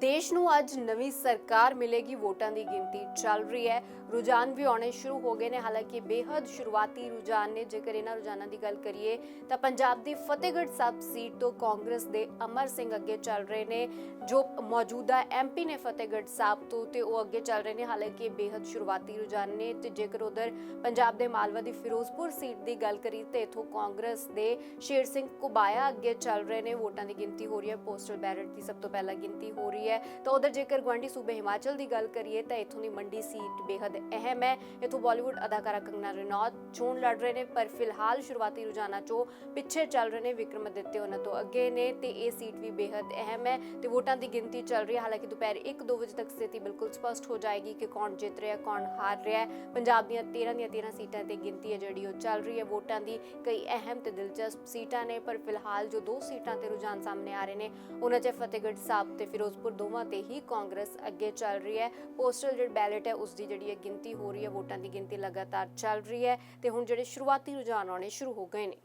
ਦੇਸ਼ ਨੂੰ ਅੱਜ ਨਵੀਂ ਸਰਕਾਰ ਮਿਲੇਗੀ। ਵੋਟਾਂ ਦੀ ਗਿਣਤੀ ਚੱਲ ਰਹੀ ਹੈ। ਰੁਝਾਨ ਵੀ ਆਉਣੇ ਸ਼ੁਰੂ ਹੋ ਗਏ ਨੇ। ਹਾਲਾਂਕਿ ਬੇहद ਸ਼ੁਰੂਆਤੀ ਰੁਝਾਨ ਨੇ। ਜੇਕਰ ਇਹਨਾਂ ਰੁਝਾਨਾਂ ਦੀ ਗੱਲ ਕਰੀਏ, ਤਾਂ ਪੰਜਾਬ ਦੀ ਫਤਿਹਗੜ੍ਹ ਸਾਹਿਬ ਸੀਟ ਤੋਂ ਕਾਂਗਰਸ ਦੇ ਅਮਰ ਸਿੰਘ ਅੱਗੇ ਚੱਲ ਰਹੇ ਨੇ। ਜੋ ਮੌਜੂਦਾ ਐਮਪੀ ਨੇ ਫਤਿਹਗੜ੍ਹ ਸਾਹਿਬ ਤੋਂ ਤੇ ਉਹ ਅੱਗੇ ਚੱਲ ਰਹੇ ਨੇ। ਹਾਲਾਂਕਿ ਬੇहद ਸ਼ੁਰੂਆਤੀ ਰੁਝਾਨ ਨੇ ਤੇ ਜੇਕਰ ਉਧਰ ਪੰਜਾਬ ਦੇ ਮਾਲਵਾ ਦੀ ਫਿਰੋਜ਼ਪੁਰ ਸੀਟ ਦੀ ਗੱਲ ਕਰੀ ਤੇ ਇਥੋਂ ਕਾਂਗਰਸ ਦੇ ਸ਼ੇਰ ਸਿੰਘ ਕੁਬਾਇਆ ਅੱਗੇ ਚੱਲ ਰਹੇ ਨੇ। ਵੋਟਾਂ ਦੀ ਗਿਣਤੀ ਹੋ ਰਹੀ ਹੈ। ਪੋਸਟਲ ਬੈਲਟ ਦੀ ਸਭ ਤੋਂ ਪਹਿਲਾਂ ਗਿਣਤੀ ਹੋ ਰਹੀ ਹੈ। ਹੈ। ਤਾਂ ਉਧਰ ਜੇਕਰ ਗਵਾਂਡੀ ਸੂਬੇ ਹਿਮਾਚਲ ਦੀ ਗੱਲ ਕਰੀਏ ਤਾਂ ਇੱਥੋਂ ਦੀ ਮੰਡੀ ਸੀਟ ਬੇहद ਅਹਿਮ ਹੈ। ਇੱਥੋਂ ਬਾਲੀਵੁੱਡ ਅਦਾਕਾਰਾ ਕੰਗਨਾ ਰਣੌਤ ਚੋਣ ਲੜ ਰਹੇ ਨੇ, ਪਰ ਫਿਲਹਾਲ ਸ਼ੁਰੂਆਤੀ ਰੁਝਾਨਾਂ 'ਚੋਂ ਪਿੱਛੇ ਚੱਲ ਰਹੇ ਨੇ ਵਿਕਰਮ ਦਿੱਤੇ ਉਹਨਾਂ ਤੋਂ ਅੱਗੇ ਨੇ ਤੇ ਇਹ ਸੀਟ ਵੀ ਬੇहद ਅਹਿਮ ਹੈ ਤੇ ਵੋਟਾਂ ਦੀ ਗਿਣਤੀ ਚੱਲ ਰਹੀ ਹੈ। ਹਾਲਾਂਕਿ ਦੁਪਹਿਰ 1-2 ਵਜੇ ਤੱਕ ਸਥਿਤੀ ਬਿਲਕੁਲ ਸਪਸ਼ਟ ਹੋ ਜਾਏਗੀ ਕਿ ਕੌਣ ਜਿੱਤ ਰਿਹਾ, ਕੌਣ ਹਾਰ ਰਿਹਾ ਪੰਜਾਬ ਦੀਆਂ 13 ਦੀਆਂ 13 ਸੀਟਾਂ ਤੇ ਗਿਣਤੀ ਹੈ ਜਿਹੜੀ ਉਹ ਚੱਲ ਰਹੀ ਹੈ। ਵੋਟਾਂ ਦੀ ਕਈ ਅਹਿਮ ਤੇ ਦਿਲਚਸਪ ਸੀਟਾਂ ਨੇ, ਪਰ ਫਿਲਹਾਲ ਜੋ ਦੋ ਸੀਟਾਂ ਤੇ ਰੁਝਾਨ ਸਾਹਮਣੇ ਆ ਰਹੇ ਨੇ, ਉਹਨਾਂ 'ਚ ਫਤਿਹਗੜ੍ਹ ਸਾਹਿਬ ਤੇ ਫਿਰੋਜ਼ਪੁਰ ਦੋਵਾਂ ਤੇ ਹੀ ਕਾਂਗਰਸ ਅੱਗੇ ਚੱਲ ਰਹੀ ਹੈ। ਪੋਸਟਲ ਜਿਹੜੀ ਬੈਲਟ ਹੈ ਉਸ ਦੀ ਜਿਹੜੀ ਹੈ ਗਿਣਤੀ ਹੋ ਰਹੀ ਹੈ, ਵੋਟਾਂ ਦੀ ਗਿਣਤੀ ਲਗਾਤਾਰ ਚੱਲ ਰਹੀ ਹੈ ਤੇ ਹੁਣ ਜਿਹੜੇ ਸ਼ੁਰੂਆਤੀ ਰੁਝਾਨ ਆਉਣੇ ਸ਼ੁਰੂ ਹੋ ਗਏ ਨੇ।